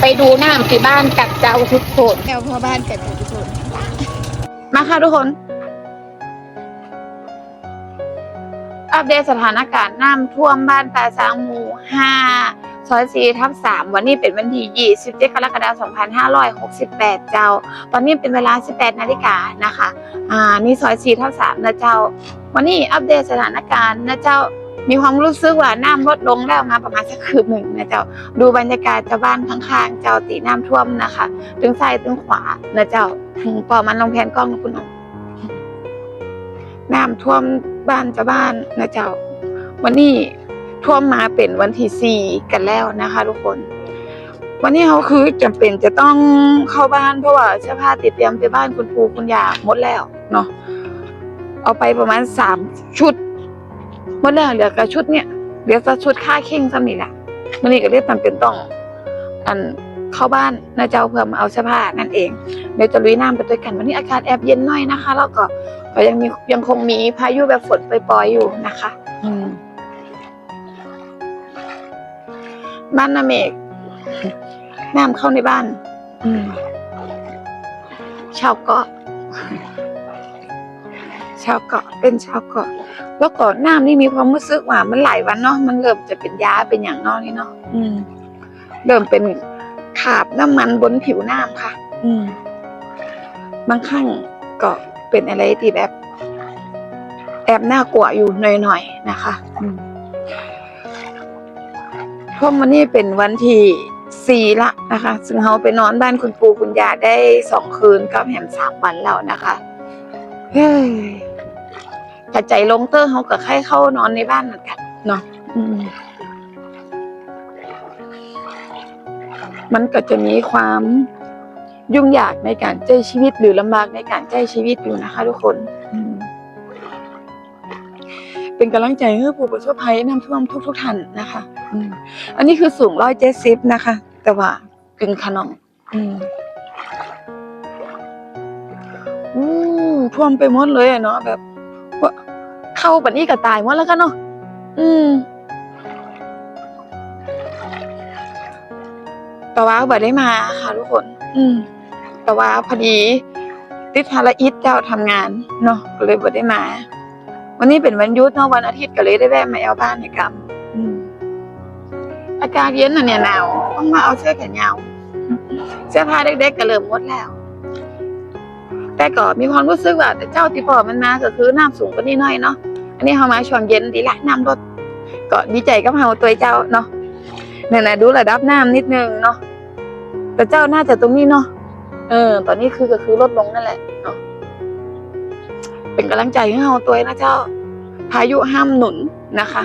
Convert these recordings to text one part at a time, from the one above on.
ไปดูน้ำที่บ้านกัดเจ้าทุกคนแถวพ่อบ้านกัดเจ้าทุกคนมาค่ะทุกคน อัปเดตสถานการณ์น้ำท่วมบ้านตาซางหมู่ห้าซอยสี่ทับสามวันนี้เป็นวันที่ยี่สิบเจ็ดกรกฎาคมสองพันห้าร้อยหกสิบแปดเจ้า ตอนนี้เป็นเวลาสิบแปดนาฬิกานะคะ อ่า นี่ซอยสี่ทับสามนะเจ้า วันนี้อัปเดตสถานการณ์นะเจ้า มีความรู้สึกว่าน้ำลดลงแล้วมาประมาณสักคืบหนึ่งนะเจ้า ดูบรรยากาศชาวบ้านข้างๆ เจ้าตีน้ำท่วมนะคะตึงซ้ายตึงขวานะเจ้าปอมันลงแผนกล้องคุณน้องน้ำท่วมบ้านชาวบ้านนะเจ้า วันนี้ท่วมมาเป็นวันที่สี่กันแล้วนะคะ ทุกคน วันนี้เขาคือจำเป็นจะต้องเข้าบ้านเพราะว่าเสื้อผ้าติดเตรียมไปบ้านคุณปู่คุณยาหมดแล้วเนาะเอาไปประมาณสามชุด หมดแล้วเหลือกับชุดเนี่ยเหลือแต่ชุดค่าเข่งซ้ำนี่แหละวันนี้ก็เรียกจำเป็นต้อง อันเข้าบ้านนะเจ้าเพื่อมาเอาเสื้อผ้านั่นเองเดี๋ยวจะลุยน้ำไปด้วยกันวันนี้อากาศแอบเย็นหน่อยนะคะ แล้วก็ก็ยังมียังคงมีพายุแบบฝนปล่อยๆอยู่นะคะ อืมบ้านนาเมกน้ำเข้าในบ้าน อืมชาวเกาะ ชาวเกาะเป็นชาวเกาะแล้วก่อนน้ำนี่มีความรู้สึกว่า มันหลายวันเนาะมันเริ่มจะเป็นยาเป็นอย่างเนอกนี่เนาะอืม เริ่มเป็นขาบน้ำมันบนผิวน้ำค่ะ อืม บางครั้งก็เป็นอะไรที่แบบ แอบน่ากลัวอยู่หน่อยๆนะคะ อืมเพราะวันนี้เป็นวันที่สี่ละนะคะ ซึ่งเขาไปนอนบ้านคุณปู่คุณย่าได้สองคืนกับแหมสามวันแล้วนะคะ เฮ้ย กระใจลงเตอร์เขากับใครเข้านอนในบ้านเหมือนกันเนาะอืมมันก็จะมีความยุ่งยากในการใช้ชีวิตหรือลำบากในการใช้ชีวิตอยู่นะคะ ทุกคนอืมเป็นกำลังใจให้ผู้ประสบภัยน้ำท่วมทุกๆท่านนะคะอืมอันนี้คือสูงร้อยเจ็ดสิบนะคะ แต่ว่ากึ่งขนองอืมอู้ท่วมไปหมดเลยอะเนาะแบบว่า เข้าแบบนี้ก็ตายหมดแล้วกันเนาะอืมแต่ว่าบ่ได้มาค่ะทุกคน อืม แต่ว่าพอดี ติดภารกิจเจ้าทำงานเนาะก็เลยบ่ได้มา วันนี้เป็นวันหยุดเนาะวันอาทิตย์ก็เลยได้แวะมาแอลบ้านในกรรมอืมอากาศเย็นน่ะเนี่ยหนาวต้องมาเอาเสื้อแขนยาวเสื้อผ้าเด็กๆก็เริ่มหมดแล้ว แต่ก็มีความรู้สึกว่าแต่เจ้าที่พอมันมาก็คือน้ำสูงกว่านี้หน่อยเนาะ อันนี้เขามาช่วงเย็นดีละน้ำลดก็ดีใจกับเฮาตัวเจ้าเนาะเนี่ยนะดูระดับน้ำนิดนึงเนาะแต่เจ้าน่าจะตรงนี้เนาะเออ ตอนนี้คือก็คือลดลงนั่นแหละเนาะเป็นกำลังใจให้เฮาตัวนะเจ้า พายุห้ามหนุนนะคะ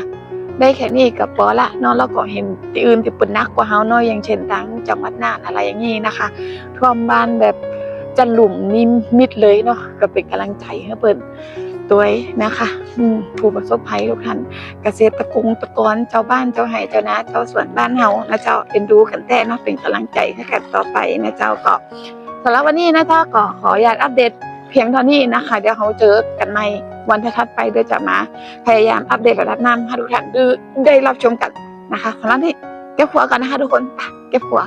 ได้แค่นี้กับปอละเนอนแล้วก็เห็นที่อื่นที่เป็นนักกว่าเฮาเนาะอย่างเช่นทางจังหวัดน่านอะไรอย่างนี้นะคะท่วมบ้านแบบจะหลุมนิมิดเลยเนาะก็เป็นกำลังใจให้เปิ ดตัวนะคะอืมผู้ประสบภัยทุกท่านเกษตรกรตะกรเจ้าบ้านเจ้าไห่เจ้านาเจ้าสวนบ้านเฮานะเจ้าเอ็นดูกันแต่เนาะเป็นกำลังใจให้กันต่อไปนะเจ้าก็สำหรับวันนี้นะเจ้าก็ขออนุญาตอัปเดตเพียงเท่านี้นะคะ เดี๋ยวเขาเจอกันใหม่วันถัดๆไปเดี๋ยวจะมา พยายามอัปเดตระดับน้ำให้ทุกท่านได้ได้รับชมกันนะคะสำหรับนี้เก็บหัวกันนะคะทุกคนไปเก็บหัว